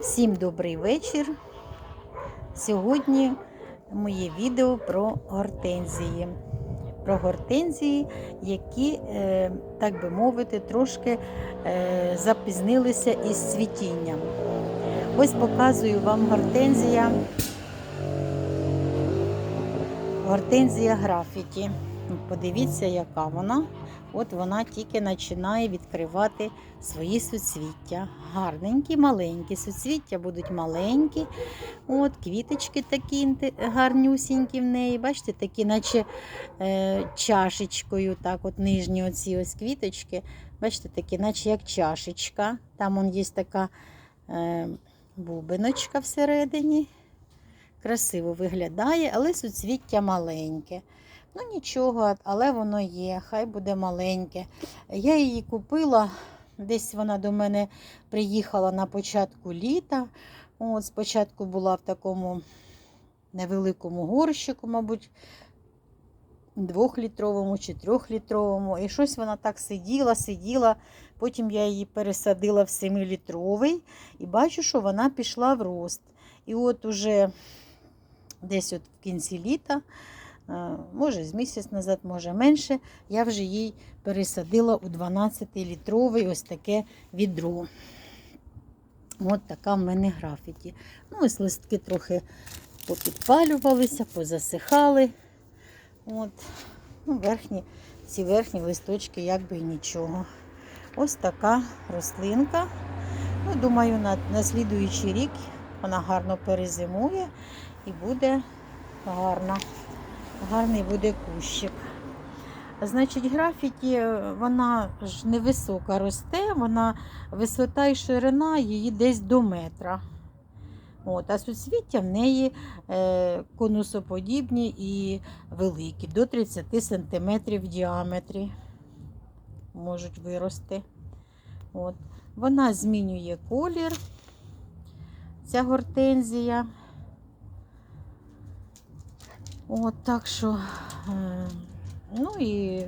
Всім добрий вечір. Сьогодні моє відео про гортензії. Про гортензії, які, е, так би мовити, трошки е, запізнилися із цвітінням. Ось показую вам гортензія. Гортензія графіті. Подивіться, яка вона. От вона тільки починає відкривати свої суцвіття. Гарненькі, маленькі. Суцвіття будуть маленькі. От, квіточки такі гарнюсінькі в неї. Бачите, такі, наче е, чашечкою, так, от нижні оці ось квіточки. Бачите, такі, наче як чашечка. Там он є така е, бубиночка всередині. Красиво виглядає, але суцвіття маленьке. Ну нічого, але воно є, хай буде маленьке. Я її купила, десь вона до мене приїхала на початку літа. От, спочатку була в такому невеликому горщику, мабуть, двохлітровому чи трьохлітровому. І щось вона так сиділа, сиділа. Потім я її пересадила в семилітровий і бачу, що вона пішла в рост. І от уже десь от в кінці літа. Може, з місяць назад, може менше. Я вже їй пересадила у 12-літровий ось таке відро. От така в мене графіті. Ну, ось листки трохи попідпалювалися, позасихали. От. Ну, верхні, ці верхні листочки якби і нічого. Ось така рослинка. Ну, думаю, на, на слідуючий рік вона гарно перезимує і буде гарна гарний буде кущик. Значить, графіті е, вона ж невисока росте, вона висота і ширина її десь до метра. От, а суцвіття в неї е, конусоподібні і великі, до 30 см в діаметрі можуть вирости. От. Вона змінює колір, ця гортензія. От так що, е, ну і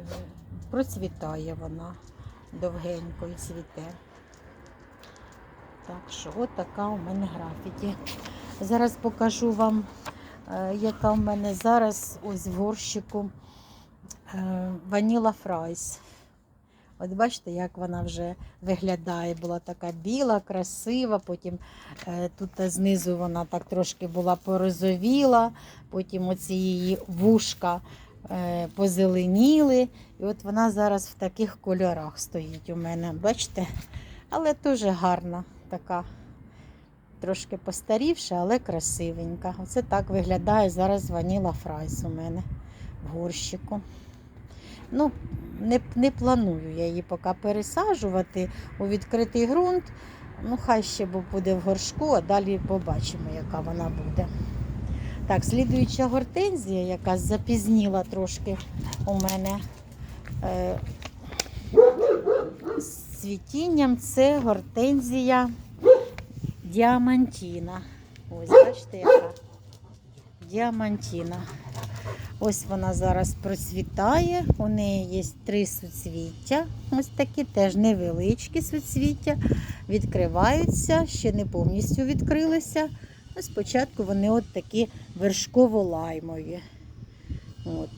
процвітає вона довгенько і цвіте. Так що, от така у мене графіті. Зараз покажу вам, е, яка в мене зараз ось в горщику е, ваніла фрайс. От бачите, як вона вже виглядає. Була така біла, красива, потім е, тут знизу вона так трошки була порозовіла, потім оці її вушка е, позеленіли. І от вона зараз в таких кольорах стоїть у мене. Бачите? Але теж гарна така. Трошки постарівша, але красивенька. Оце так виглядає зараз ваніла фрайс у мене в горщику. Ну, не, не планую я її поки пересаджувати у відкритий ґрунт. Ну, хай ще буде в горшку, а далі побачимо, яка вона буде. Так, слідуюча гортензія, яка запізніла трошки у мене е, цвітінням, це гортензія діамантіна. Ось, бачите, яка діамантіна. Ось вона зараз процвітає. У неї є три суцвіття. Ось такі теж невеличкі суцвіття. Відкриваються, ще не повністю відкрилися. Ну, спочатку вони от такі вершково-лаймові. От.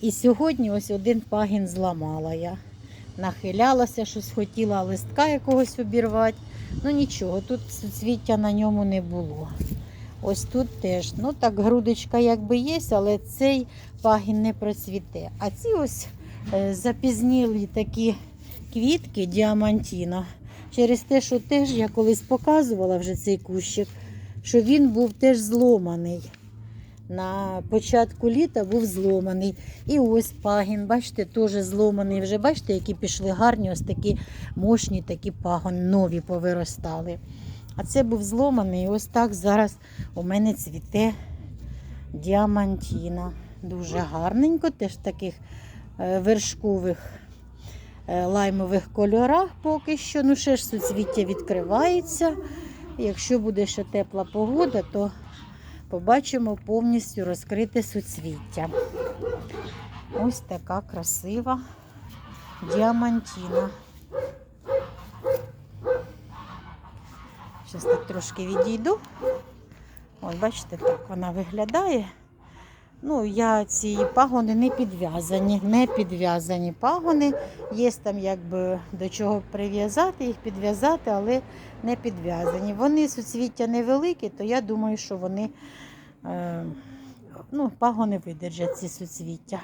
І сьогодні ось один пагін зламала я. Нахилялася, щось хотіла листка якогось обірвати. Ну нічого, тут суцвіття на ньому не було. Ось тут теж. Ну так, грудочка якби є, але цей пагін не процвіте. А ці ось е, запізнілі такі квітки діамантіна. Через те, що теж я колись показувала вже цей кущик, що він був теж зломаний. На початку літа був зломаний. І ось пагін, бачите, теж зломаний. Вже бачите, які пішли гарні, ось такі мощні такі пагони, нові повиростали. А це був зломаний. І ось так зараз у мене цвіте діамантіна. Дуже гарненько, теж в таких е, вершкових е, лаймових кольорах поки що. Ну, ще ж суцвіття відкривається. Якщо буде ще тепла погода, то побачимо повністю розкрите суцвіття. Ось така красива діамантіна. Зараз так трошки відійду. Ось, бачите, так вона виглядає. Ну, я ці пагони не підв'язані, не підв'язані пагони. Є там якби до чого прив'язати, їх підв'язати, але не підв'язані. Вони суцвіття невеликі, то я думаю, що вони е, ну, пагони видержать ці суцвіття.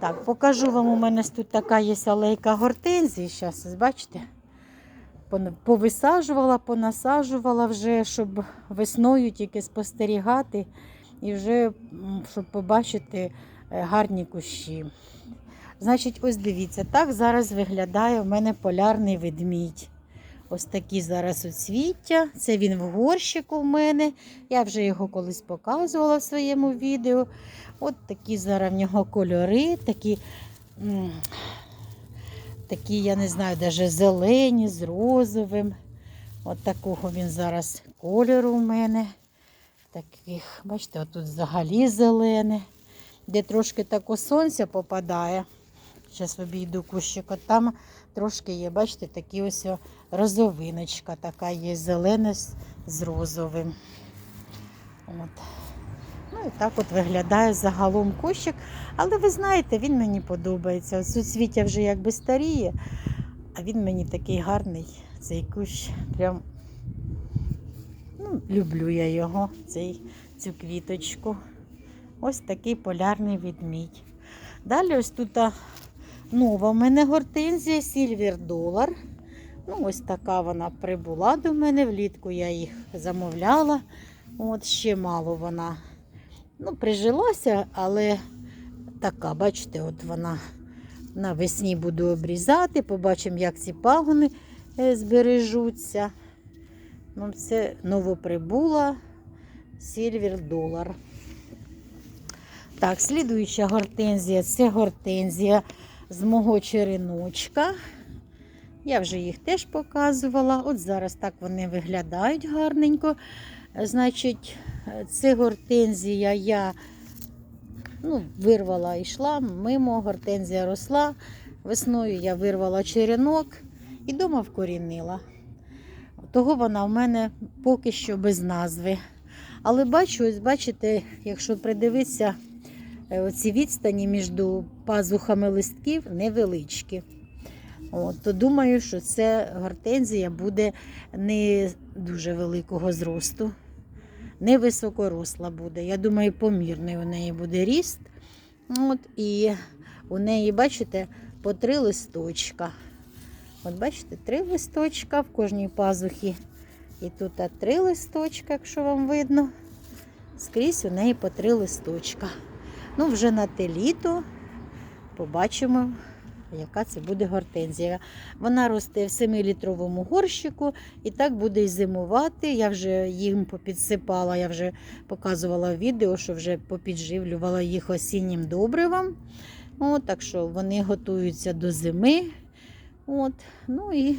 Так, покажу вам, у мене тут така є алейка гортензії. Зараз, бачите? Повисаджувала, понасаджувала вже, щоб весною тільки спостерігати і вже щоб побачити е, гарні кущі. Значить, ось дивіться, так зараз виглядає у мене полярний ведмідь. Ось такі зараз оцвіття. Це він в горщику в мене. Я вже його колись показувала в своєму відео. От такі зараз в нього кольори, такі, такі я не знаю, навіть зелені з розовим. От такого він зараз кольору у мене. Таких, бачите, отут взагалі зелене, де трошки тако сонця попадає. Зараз обійду кущик, от там трошки є, бачите, такі ось розовиночка така є, зелена з розовим. От. Ну так от виглядає загалом кущик. Але ви знаєте, він мені подобається. Суцвіття вже якби старіє, а він мені такий гарний, цей кущ. Прям ну, люблю я його, цей, цю квіточку. Ось такий полярний ведмідь. Далі ось тут нова в мене гортензія Silver Dollar. Ну, ось така вона прибула до мене. Влітку я їх замовляла. От ще мало вона ну, прижилася, але така, бачите, от вона навесні буду обрізати. Побачимо, як ці пагони е, збережуться. Ну, це новоприбула Silver Dollar. Так, слідуюча гортензія це гортензія з мого череночка. Я вже їх теж показувала. От зараз так вони виглядають гарненько. Значить, це гортензія я ну, вирвала і йшла мимо, гортензія росла. Весною я вирвала черенок і дома вкорінила. Того вона в мене поки що без назви. Але бачу, ось бачите, якщо придивитися, е, оці відстані між пазухами листків невеличкі. От, то думаю, що це гортензія буде не дуже великого зросту, не високоросла буде. Я думаю, помірний у неї буде ріст. От, і у неї, бачите, по три листочка. От бачите, три листочка в кожній пазухі. І тут три листочка, якщо вам видно. Скрізь у неї по три листочка. Ну, вже на те літо побачимо, яка це буде гортензія. Вона росте в 7-літровому горщику і так буде і зимувати. Я вже їм попідсипала, я вже показувала в відео, що вже попідживлювала їх осіннім добривом. От, так що вони готуються до зими. От, ну і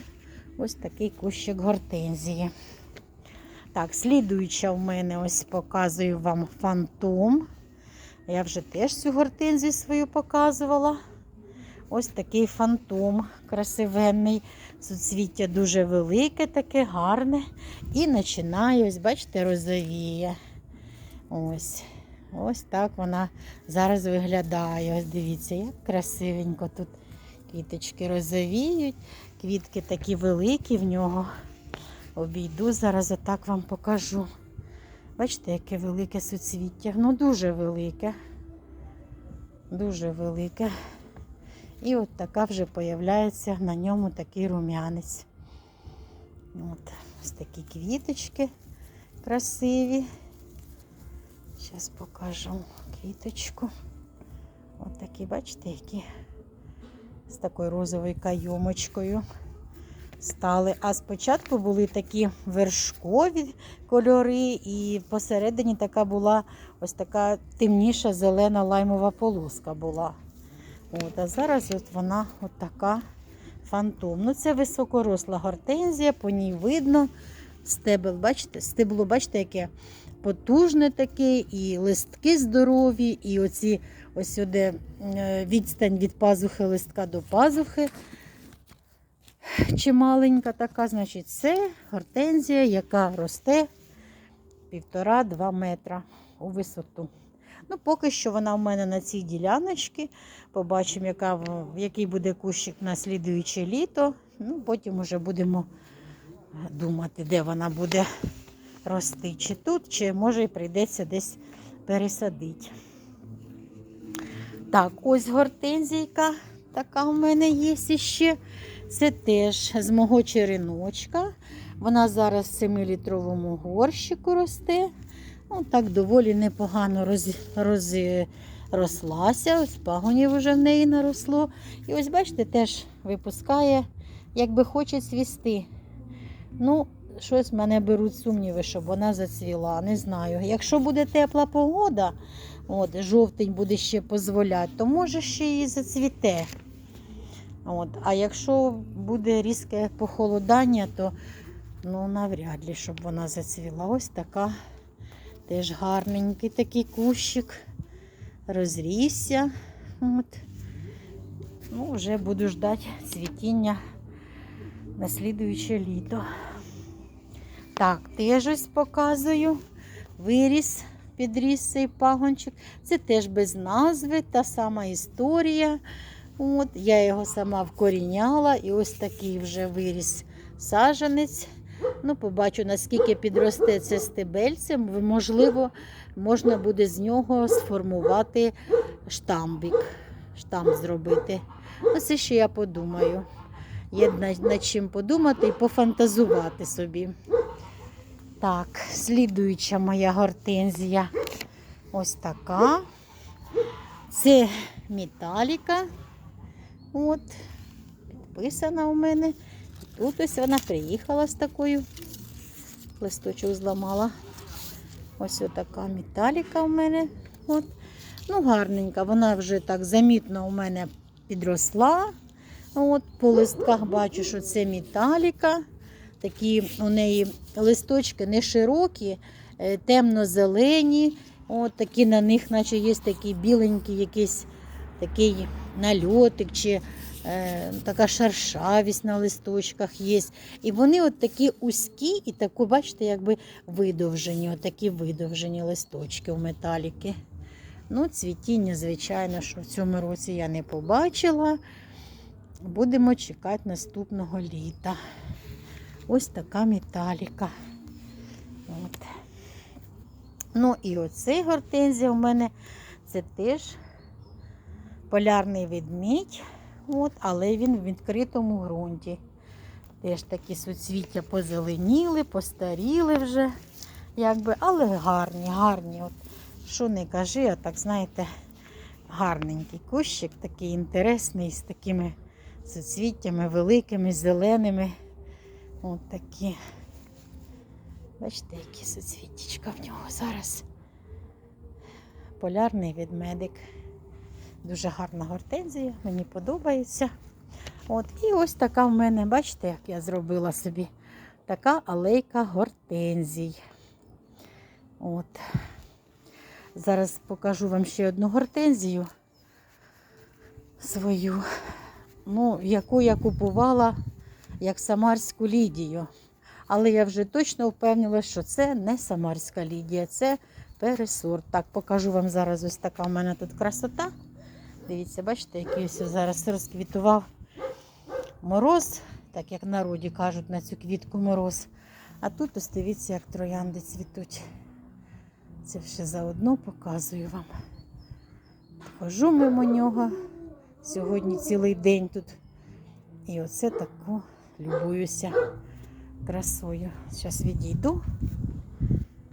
ось такий кущик гортензії. Так, слідуюча в мене ось показую вам фантом. Я вже теж цю гортензію свою показувала. Ось такий фантом красивенний. Суцвіття дуже велике, таке гарне. І починає, ось, бачите, розовіє. Ось. Ось так вона зараз виглядає. Ось дивіться, як красивенько тут квіточки розовіють. Квітки такі великі в нього. Обійду, зараз отак вам покажу. Бачите, яке велике суцвіття. Ну, дуже велике. Дуже велике. І от така вже появляється на ньому такий рум'янець. От, ось такі квіточки красиві. Зараз покажу квіточку. От такі, бачите, які з такою розовою кайомочкою стали. А спочатку були такі вершкові кольори, і посередині така була ось така темніша зелена лаймова полоска була. От, А зараз от вона от така фантом. Ну, це високоросла гортензія, по ній видно. Стебел, бачите, стебло, бачите, яке потужне таке, і листки здорові, і оці ось сюди е, відстань від пазухи листка до пазухи. чималенька така, значить, це гортензія, яка росте півтора-два метра у висоту. Ну, поки що вона в мене на цій діляночці. Побачимо, яка, який буде кущик на слідуюче літо. Ну, потім вже будемо думати, де вона буде рости. Чи тут, чи може і прийдеться десь пересадити. Так, ось гортензійка така у мене є ще. Це теж з мого череночка. Вона зараз в 7-літровому горщику росте. Ну, так доволі непогано роз, роз, рослася. Ось пагонів вже в неї наросло. І ось, бачите, теж випускає, якби хоче цвісти. Ну, щось мене беруть сумніви, щоб вона зацвіла. Не знаю. Якщо буде тепла погода, от, жовтень буде ще дозволяти, то може ще і зацвіте. От. А якщо буде різке похолодання, то ну, навряд ли, щоб вона зацвіла. Ось така теж гарненький такий кущик. Розрісся. От. Ну, вже буду ждати цвітіння на слідуюче літо. Так, теж ось показую. Виріс, підріс цей пагончик. Це теж без назви, та сама історія. От, я його сама вкоріняла і ось такий вже виріс саженець. Ну, побачу, наскільки підросте це стебельцем. Можливо, можна буде з нього сформувати штамбик, штамп зробити. Ну, це ще я подумаю. Є над чим подумати і пофантазувати собі. Так, слідуюча моя гортензія. Ось така. Це металіка. От, підписана у мене. Тут ось вона приїхала з такою. Листочок зламала. Ось така металіка у мене. От. Ну, гарненька. Вона вже так замітно у мене підросла. От, по листках бачу, що це металіка. Такі у неї листочки не широкі, е, темно-зелені. От такі на них, наче є такий біленький якийсь такий нальотик чи така шершавість на листочках є. І вони от такі узькі і таку, бачите, якби видовжені, от такі видовжені листочки у металіки. Ну, цвітіння, звичайно, що в цьому році я не побачила. Будемо чекати наступного літа. Ось така металіка. От. Ну і оцей гортензія у мене це теж полярний ведмідь, от, але він в відкритому ґрунті. Теж такі суцвіття позеленіли, постаріли вже, якби, але гарні, гарні. От, що не кажи, а так, знаєте, гарненький кущик, такий інтересний, з такими суцвіттями великими, зеленими. От такі. Бачите, які суцвіттячка в нього зараз. Полярний ведмедик. Дуже гарна гортензія, мені подобається. От, і ось така в мене, бачите, як я зробила собі така алейка гортензій. От. Зараз покажу вам ще одну гортензію свою, ну, яку я купувала як самарську лідію. Але я вже точно впевнила, що це не самарська лідія, це пересорт. Так, покажу вам зараз ось така в мене тут красота. Дивіться, бачите, який ось зараз розквітував мороз, так як народі кажуть на цю квітку мороз. А тут ось дивіться, як троянди цвітуть. Це ще заодно показую вам. Хожу мимо нього. Сьогодні цілий день тут. І оце таку любуюся красою. Зараз відійду.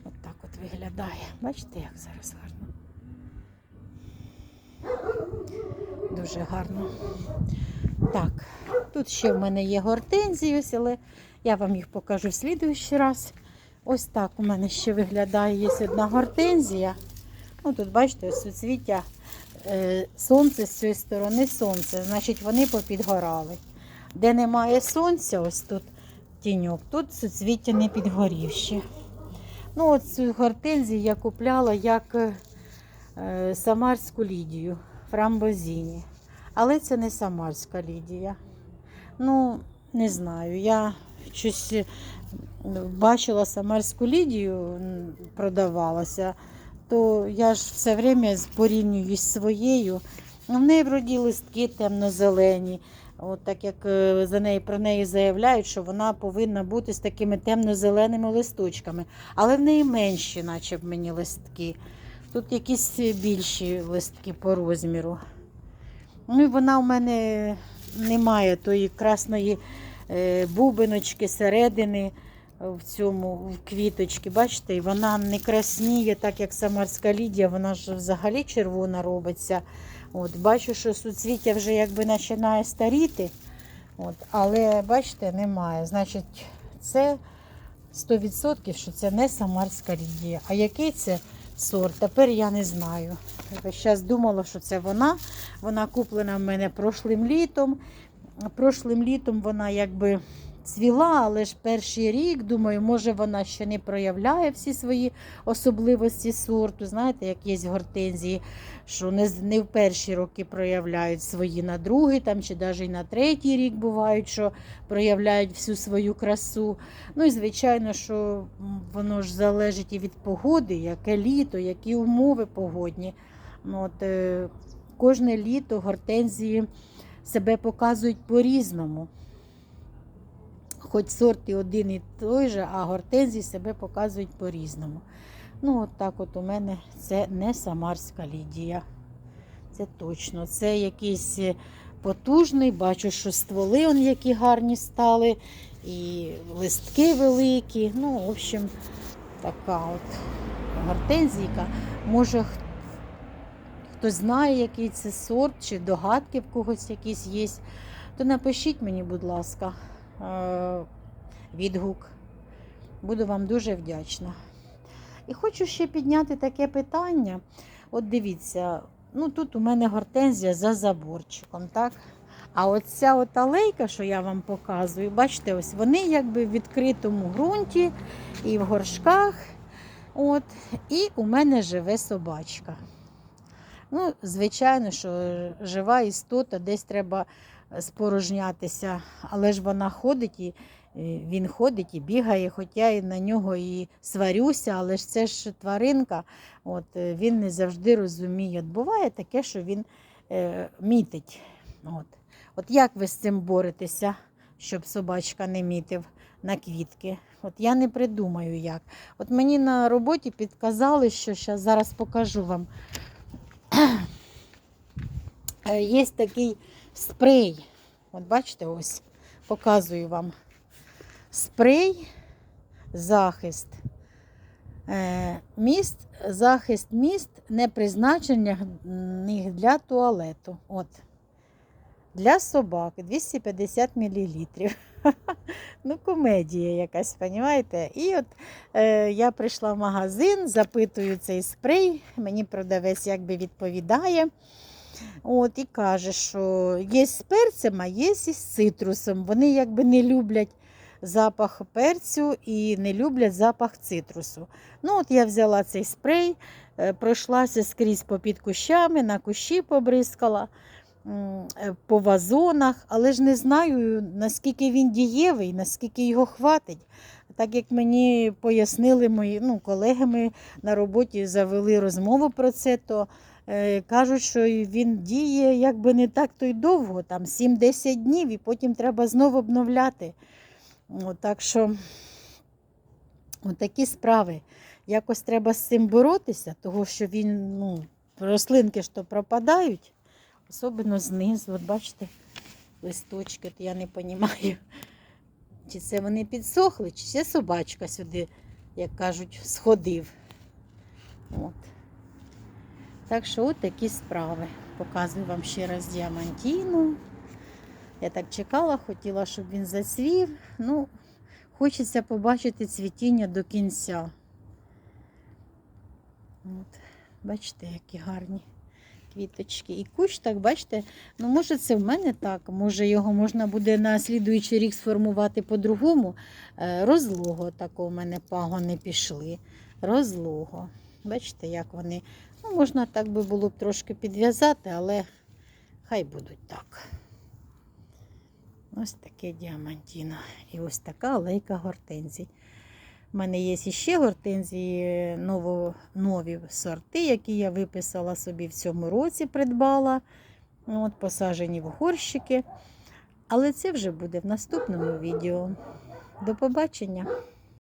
От от виглядає. Бачите, як зараз гарно. Дуже гарно. Так, тут ще в мене є гортензії, ось, але я вам їх покажу в слідуючий раз. Ось так у мене ще виглядає є одна гортензія. Ну, тут, бачите, ось суцвіття е, сонце з цієї сторони сонце, значить вони попідгорали. Де немає сонця, ось тут тіньок, тут суцвіття не підгорів. Ну, от цю гортензію я купляла як е, самарську лідію фрамбозіні. Але це не самарська лідія. Ну, не знаю, я щось е, бачила самарську лідію, продавалася, то я ж все время порівнюю з своєю. Ну, В неї вроді листки темно-зелені. От так як е, за неї про неї заявляють, що вона повинна бути з такими темно-зеленими листочками. Але в неї менші, наче б мені листки. Тут якісь більші листки по розміру. Ну і вона у мене не має тої красної е, бубиночки середини в цьому в квіточці. Бачите, вона не красніє, так як самарська лідія, вона ж взагалі червона робиться. От, бачу, що суцвіття вже якби починає старіти. От, але бачите, немає. Значить, це 100%, що це не самарська лідія. А який це сорт? Тепер я не знаю. Зараз думала, що це вона. Вона куплена в мене прошлим літом. Прошлим літом вона якби цвіла, але ж перший рік, думаю, може вона ще не проявляє всі свої особливості сорту. Знаєте, як є гортензії, що не, не в перші роки проявляють свої на другий там, чи навіть на третій рік бувають, що проявляють всю свою красу. Ну і звичайно, що воно ж залежить і від погоди, яке літо, які умови погодні. Ну, От, е, кожне літо гортензії себе показують по-різному. Хоч сорт і один і той же, а гортензії себе показують по-різному. Ну, от так от у мене це не самарська лідія. Це точно. Це якийсь е, потужний, бачу, що стволи он які гарні стали, і листки великі. Ну, в общем, така от гортензійка. Може, х- хтось знає, який це сорт, чи догадки в когось якісь є, то напишіть мені, будь ласка, відгук. Буду вам дуже вдячна. І хочу ще підняти таке питання. От дивіться, ну тут у мене гортензія за заборчиком, так? А оця от алейка, що я вам показую, бачите, ось вони якби в відкритому ґрунті і в горшках. От, і у мене живе собачка. Ну, звичайно, що жива істота, десь треба спорожнятися, але ж вона ходить і е, він ходить і бігає, хоча я і на нього і сварюся, але ж це ж тваринка, от, е, він не завжди розуміє. От буває таке, що він е, мітить. От. от як ви з цим боретеся, щоб собачка не мітив на квітки? От я не придумаю як. От мені на роботі підказали, що щас, зараз покажу вам. Е, Є такий спрей. От бачите, ось показую вам. Спрей, захист. Е, Міст, захист міст не призначений для туалету. От. Для собак 250 мл. Ну, комедія якась, розумієте? І от е, я прийшла в магазин, запитую цей спрей, мені продавець якби відповідає. От, і каже, що є з перцем, а є з цитрусом. Вони якби не люблять запах перцю і не люблять запах цитрусу. Ну, от я взяла цей спрей, е, пройшлася скрізь попід кущами, на кущі побризкала е, по вазонах, але ж не знаю, наскільки він дієвий, наскільки його хватить. Так як мені пояснили мої ну, колеги ми на роботі завели розмову про це, то кажуть, що він діє якби не так то й довго, там 7-10 днів, і потім треба знову обновляти. От, так що такі справи. Якось треба з цим боротися, тому що він, ну, рослинки ж то пропадають, особливо знизу. От бачите, листочки, от я не розумію, чи це вони підсохли, чи це собачка сюди, як кажуть, сходив. От. Так що от такі справи. Показую вам ще раз діамантіну. Я так чекала, хотіла, щоб він зацвів. Ну, хочеться побачити цвітіння до кінця. От, бачите, які гарні квіточки. І кущ, так, бачите, ну може це в мене так, може його можна буде на слідуючий рік сформувати по-другому. Е, Розлого такого в мене пагони пішли. Розлого. Бачите, як вони. Ну, можна так би було б трошки підв'язати, але хай будуть так. Ось таке діамантіно. І ось така алейка гортензій. У мене є ще гортензії, ново, нові сорти, які я виписала собі в цьому році, придбала. От, посаджені в горщики. Але це вже буде в наступному відео. До побачення!